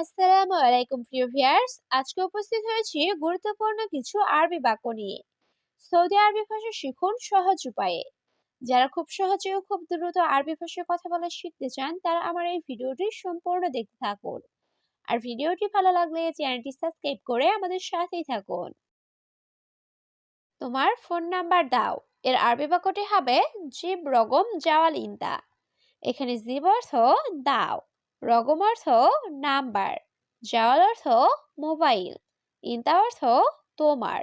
আসসালামু আলাইকুম, প্রিয় ভিউয়ার্স। আজকে উপস্থিত হয়েছি গুরুত্বপূর্ণ কিছু আরবি বাক্য নিয়ে। সৌদি আরবি ভাষা শিখুন সহজ উপায়ে। যারা খুব সহজে ও খুব দ্রুত আরবি ভাষায় কথা বলা শিখতে চান, তারা আমার এই ভিডিওটি সম্পূর্ণ দেখতে থাকুন। আর ভিডিওটি ভালো লাগলে চ্যানেলটি সাবস্ক্রাইব করে আমাদের সাথেই থাকুন। তোমার ফোন নাম্বার দাও। এর আরবি বাক্যটি হবে জিব রগম জাওয়াল ইনতা। এখানে জিব অর্থ দাও। রগম অর্থ নাম্বার জাওয়াল অর্থ মোবাইল, ইন্তা অর্থ তোমার।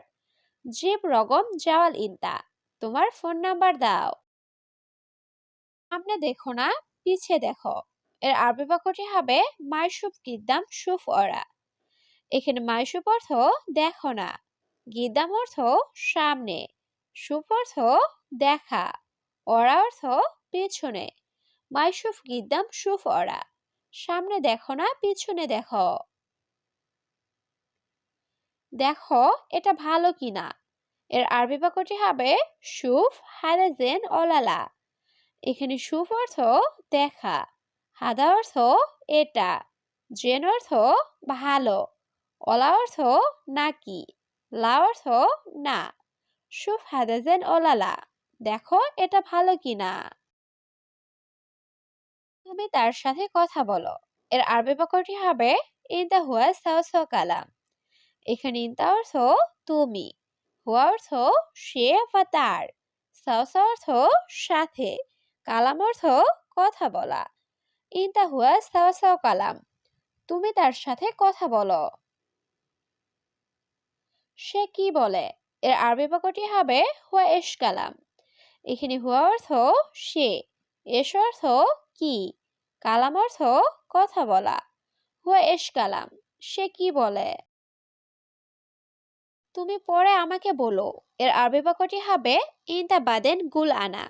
জিব, রগম জাওয়াল ইন্তা, তোমার ফোন নাম্বার দাও। সামনে দেখো না পিছে দেখো। এর আরবি বাক্যটি হবে মাইসুপ গিদ্দাম সুফ অরা। এখানে মাইসুপ অর্থ দেখো না, গিদ্দাম অর্থ সামনে সুফ অর্থ দেখা, অরা অর্থ পেছনে। মাইসুফ গিদ্দাম সুফ অরা। সামনে দেখো না, পিছনে দেখো। দেখো, এটা ভালো কিনা। এর আরবি বাক্যটি হবে সুফ হাদাজেন অলালা। এখানে সুফ অর্থ দেখা, হাদা অর্থ এটা, জেন অর্থ ভালো, অলা অর্থ নাকি, লা অর্থ না। সুফ হাদাজেন অলালা। দেখো, এটা ভালো কিনা। তুমি তার সাথে কথা বলো। এর আরবি বাক্যটি হবে ইনতা হুয়া সাও কালাম। এখানে ইনতা অর্থ, তুমি। হুয়া অর্থ, সে বা তার। সাও অর্থ, সাথে। কালাম অর্থ, কথা বলা। ইনতা হুয়া সাও কালাম, তুমি তার সাথে কথা বলো। সে কি বলে? এর আরবি বাক্যটি হবে, হুয়া এশ কালাম। এখানে হুয়া অর্থ, সে। এস অর্থ কি? কালাম অর্থ কথা বলা। হুয়া এশ কালাম, সে কি বলে? তুমি পরে আমাকে বলো, এর আরবি বাক্যটি হবে ইনতা বাদেন গুল আনা।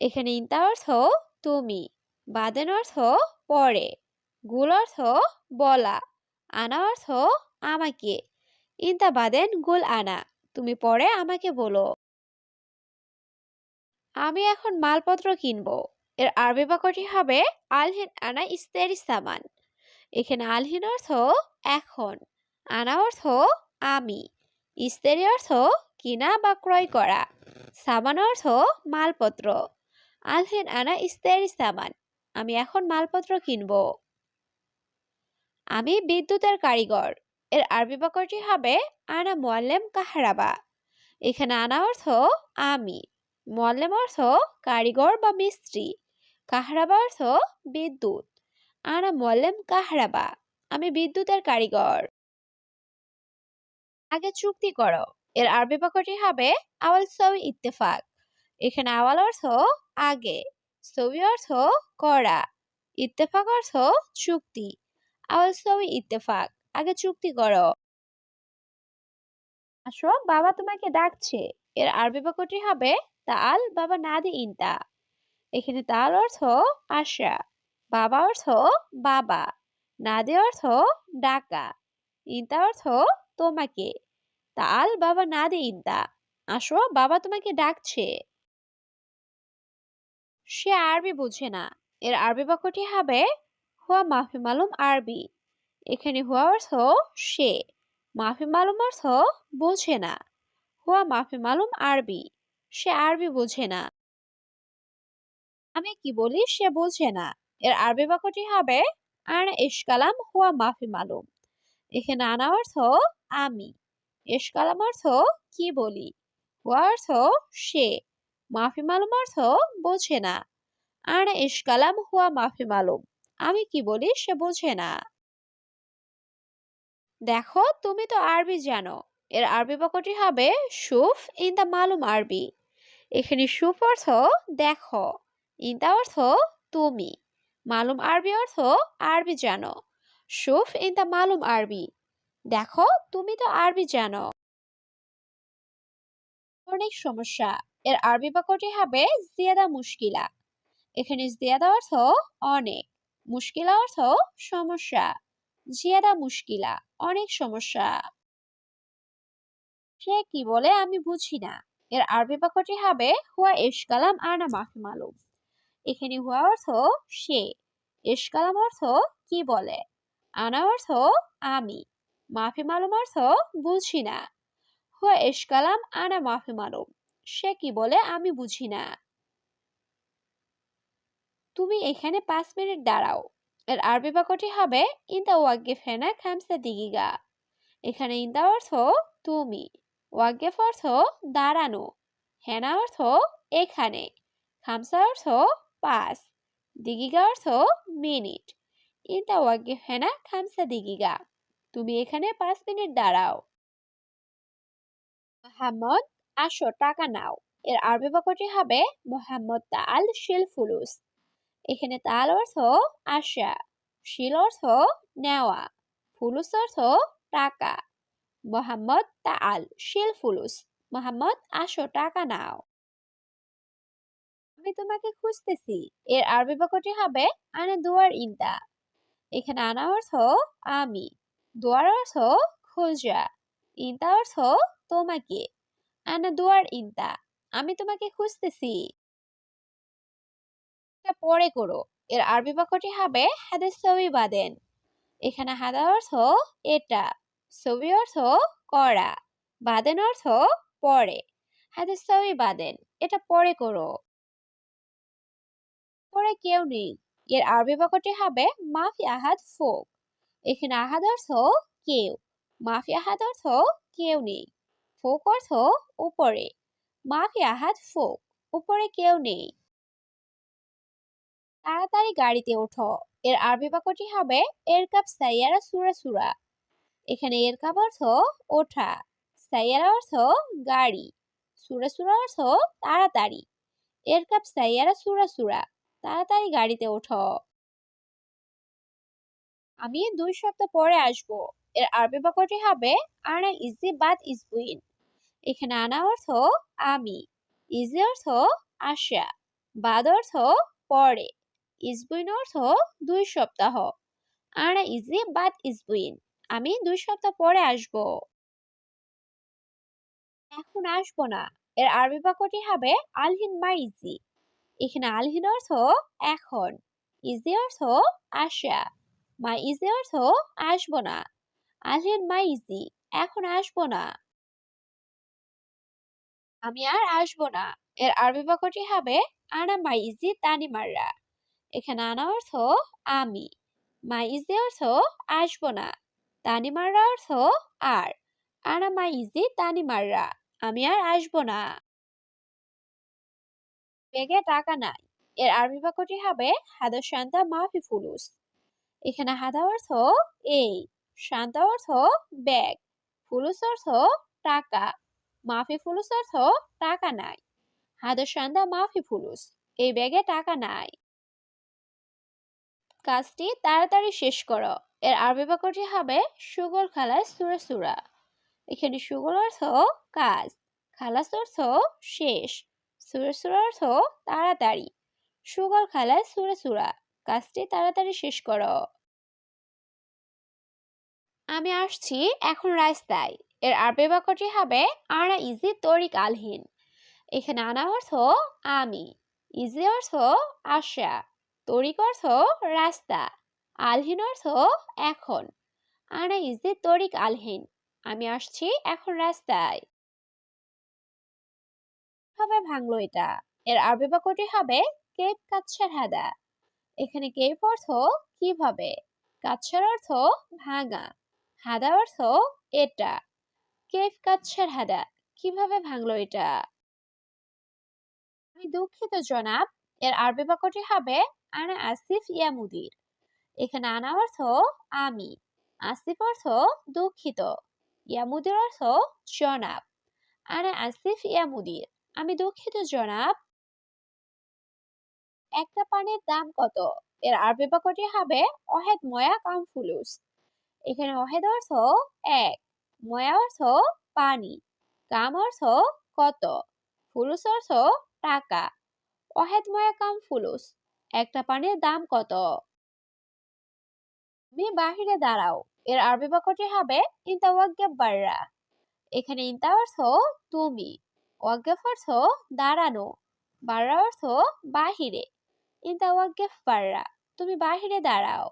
এখানে ইনতা অর্থ তুমি, বাদেন অর্থ পরে, গুল অর্থ বলা, আনা অর্থ আমাকে। ইনতা বাদেন গুল আনা, তুমি পরে আমাকে বলো। আমি এখন মালপত্র কিনবো। এর আরবি বাক্যটি হবে আলহিন আনা ইস্তের সামান। এখানে আলহিন অর্থ এখন, আনা অর্থ আমি, ইস্তেরি অর্থ কিনা বা ক্রয় করা, সামান অর্থ মালপত্র। আলহিন আনা ইস্তেরি সামান, আমি এখন মালপত্র কিনব। আমি বিদ্যুতের কারিগর, এর আরবি বাক্যটি হবে আনা মোয়াল্লেম কাহারাবা। এখানে আনা অর্থ আমি, মোয়াল্লেম অর্থ কারিগর বা মিস্ত্রি। কাহরাবা অর্থ বিদ্যুৎ। আনা মোয়াল্লেম কাহরাবা। আমি বিদ্যুতের কারিগর। আগে চুক্তি করো। এর আরবি বাক্যটি হবে আওয়াল সবি ইত্তেফাক। এখানে আওয়াল অর্থ আগে সবি অর্থ করা। ইত্তেফাক অর্থ চুক্তি। আওয়াল সবি ইত্তেফাক। আগে চুক্তি করো। আসো, বাবা তোমাকে ডাকছে। এর আরবি বাক্যটি হবে তাল, বাবা নাদি ইনতা। এখানে তাল অর্থ আশা, বাবা অর্থ বাবা নাদি অর্থ ডাকা, ইনতা অর্থ তোমাকে, তাল বাবা নাদি ইনতা, আসো বাবা তোমাকে ডাকছে। সে আরবি বুঝে না, এর আরবি বাক্যটি হবে হুয়া মাফি মালুম আরবি, এখানে হুয়া অর্থ সে, মাফি মালুম অর্থ বোঝে না, হুয়া মাফি মালুম আরবি, সে আরবি বোঝে না। আমি কি বলি সে বোঝে না। এর আরবি বাক্যটি হবে, আনা ইশকালাম হুয়া মাফি মালুম। এখানে আনা অর্থ, আমি। ইশকালাম অর্থ, কি বলি? হুয়া অর্থ, সে। মাফি মালুম অর্থ, বোঝে না। আনা ইশকালাম হুয়া মাফি মালুম। আমি কি বলি, সে বোঝে না। দেখো, তুমি তো আরবি জানো। এর আরবি বাক্যটি হবে, সুফ ইন দা মালুম আরবি। এখানে সুফ অর্থ, দেখো। ইনতা অর্থ তুমি, মালুম আরবি অর্থ আরবি জানো। সুফ ইনতা মালুম আরবি, দেখো তুমি তো আরবি জানো। অনেক সমস্যা, এর আরবি বাক্যটি হবে জিয়াদা মুশকিলা, এখানে জিয়াদা অর্থ অনেক, মুশকিলা অর্থ সমস্যা, জিয়াদা মুশকিলা, অনেক সমস্যা। সে কি বলে আমি বুঝি না, এর আরবি বাক্যটি হবে হুয়া ইশকালাম আনা মাফি মালুম এখানে হুয়া অর্থ সে। ইশকালাম অর্থ কি বলে? আনা অর্থ আমি। মাফি মালুম অর্থ বুঝি না। হুয়া এসকালাম, আনা মাফি মালুম। সে কি বলে আমি বুঝি না। তুমি এখানে পাঁচ মিনিট দাঁড়াও। এর আরবি বাক্যটি হবে ইন্দা ওয়াগিফ ফেনা খামসা দিগিগা। এখানে ইন্দা অর্থ তুমি। ওয়াগেফ অর্থ দাঁড়ানো। হেনা অর্থ এখানে। খামসা অর্থ পাঁচ দিগিগা অর্থ মিনিট ইন্দা ওয়াগেফ হেনা খামসা দিগিগা তুমি এখানে পাঁচ মিনিট দাঁড়াও মোহাম্মদ আসো টাকা নাও এর আরবি বাক্যটি হবে মোহাম্মদ তাল শিল ফুলুস এখানে তাল অর্থ আশা শিল অর্থ নেওয়া ফুলুস অর্থ টাকা মোহাম্মদ তাল শিল ফুলুস মোহাম্মদ আসো টাকা নাও আমি তোমাকে খুঁজতেছি। এর আরবি বাক্যটি হবে, আনা দুয়ার ইন্দা। এখানে আনা অর্থ, আমি। দুয়ার অর্থ, খোঁজা। ইন্দা অর্থ, তোমাকে। আনা দুয়ার ইন্দা। আমি তোমাকে খুঁজতেছি। পরে করো। এর আরবি বাক্যটি হবে হাদে সবি বাদেন। এখানে হাদা অর্থ, এটা। ছবি অর্থ, করা। বাদেন অর্থ, পরে। হাদে সবই বাদেন। এটা পরে করো। পরে কেউ নেই। এর আরবি বাক্যটি হবে, মাফি আহাদ ফোক। এখানে আহাদ অর্থ কেউ, মাফি আহাদ অর্থ কেউ নেই। ফোক অর্থ উপরে, মাফি আহাদ ফোক, উপরে কেউ নেই। তাড়াতাড়ি গাড়িতে ওঠো। এর আরবি বাক্যটি হবে, এর কাপ সাইয়ারা সুরা সুরা। এখানে এর কাপ অর্থ ওঠা, সাইয়ারা অর্থ গাড়ি, সুরা সুরা অর্থ তাড়াতাড়ি। এর কাপ সাইয়ারা সুরা সুরা। তাড়াতাড়ি গাড়িতে ওঠো। আমি দুই সপ্তাহ পরে আসব। এর আরবি বাক্যটি হবে, আনা ইজি বাদ ইজবুইন এখানে আনা অর্থ, আমি। ইজি অর্থ আশা বাদ অর্থ, পরে। ইসবুইন অর্থ, দুই সপ্তাহ। আনা ইজি বাদ ইসবুইন আমি দুই সপ্তাহ পরে আসব। এখন আসব না। এর আরবি বাক্যটি হবে, আলহিন মা ইজি। এখানে আলহিন অর্থ এখন। ইজি অর্থ আশা মা ইজি অর্থ আসব না। আলহিন, মা ইজি এখন আসব না। আমি আর আসব না। এর আরবি বাক্যটি হবে, আনা মাই ইজি তানি মাররা। এখানে আনা অর্থ আমি। মা ইজি অর্থ আসব না। তানি মাররা অর্থ আর। আনা মা ইজি তানি মাররা। আমি আর আসব না। ব্যাগে টাকা নাই। এর আরবি বাক্যটি হবে, হাদা শান্তা মাফি ফুলুস। এখানে হাদা অর্থ এই, শান্তা অর্থ ব্যাগ, ফুলুস অর্থ টাকা, মাফি ফুলুস অর্থ টাকা নাই, হাদা শান্তা মাফি ফুলুস। এই ব্যাগে টাকা নাই। কাজটি তাড়াতাড়ি শেষ করো। এর আরবি বাক্যটি হবে সুগল খালাস সুরা সুরা। এখানে সুগল অর্থ কাজ, খালাস অর্থ শেষ। সুরা সুরা অর্থ তাড়াতাড়ি। সুগল খালাস সুরা সুরা, কাজটি তাড়াতাড়ি শেষ করো। আমি আসছি এখন রাস্তায়। এর আরবি বাক্যটি হবে আনা ইজি তরিক আলহীন এখানে আনা অর্থ আমি, ইজি অর্থ আশা, তরিক অর্থ রাস্তা, আলহীন অর্থ এখন। আনা ইজি তরিক আলহীন আমি আসছি এখন রাস্তায়। কীভাবে ভাঙলো এটা? এর আরবি বাক্যটি হবে কেপ কাচ্ছার হাদা। এখানে কেপ অর্থ কীভাবে? কাচ্ছার অর্থ ভাঙা। হাদা অর্থ এটা। কেফ কাচ্ছার হাদা, কীভাবে ভাঙলো এটা? আমি দুঃখিত, জনাব। এর আরবি বাক্যটি হবে আনা আসিফ ইয়া মুদির। এখানে আনা অর্থ আমি। আসিফ অর্থ দুঃখিত। ইয়া মুদির অর্থ জনাব। আনা আসিফ ইয়া মুদির। আমি দুঃখিত, জনাব। একটা পানির দাম কত? এর আরবি বাক্যটি হবে, অহেদ ময়া কাম ফুলুস। এখানে অহেদ অর্থ এক, ময়া অর্থ পানি, কাম অর্থ কত, ফুলুস অর্থ টাকা, অহেদ ময়া কাম ফুলুস। একটা পানির দাম কত? তুমি বাহিরে দাঁড়াও, এর আরবি বাক্যটি হবে ইন্তা ওয়াগ্যাব বাররা। এখানে ইন্তা অর্থ তুমি। ওয়াগ্যাফ অর্থ দাঁড়ানো। বাররা অর্থ বাহিরে। ইন্তা ওয়াগ্যাফ বাররা তুমি বাহিরে দাঁড়াও।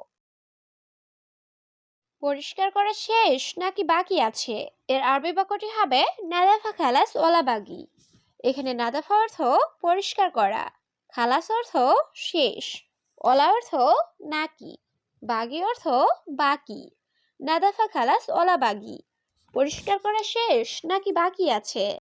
পরিষ্কার করা শেষ নাকি বাকি আছে? এর আরবি বাক্যটি হবে, নাদাফা খালাস ওলা বাগি। এখানে নাদাফা অর্থ পরিষ্কার করা, খালাস অর্থ শেষ ওলা অর্থ নাকি, বাগি অর্থ বাকি। নাদাফা খালাস ওলা বাগি। পরিষ্কার করা শেষ নাকি বাকি আছে?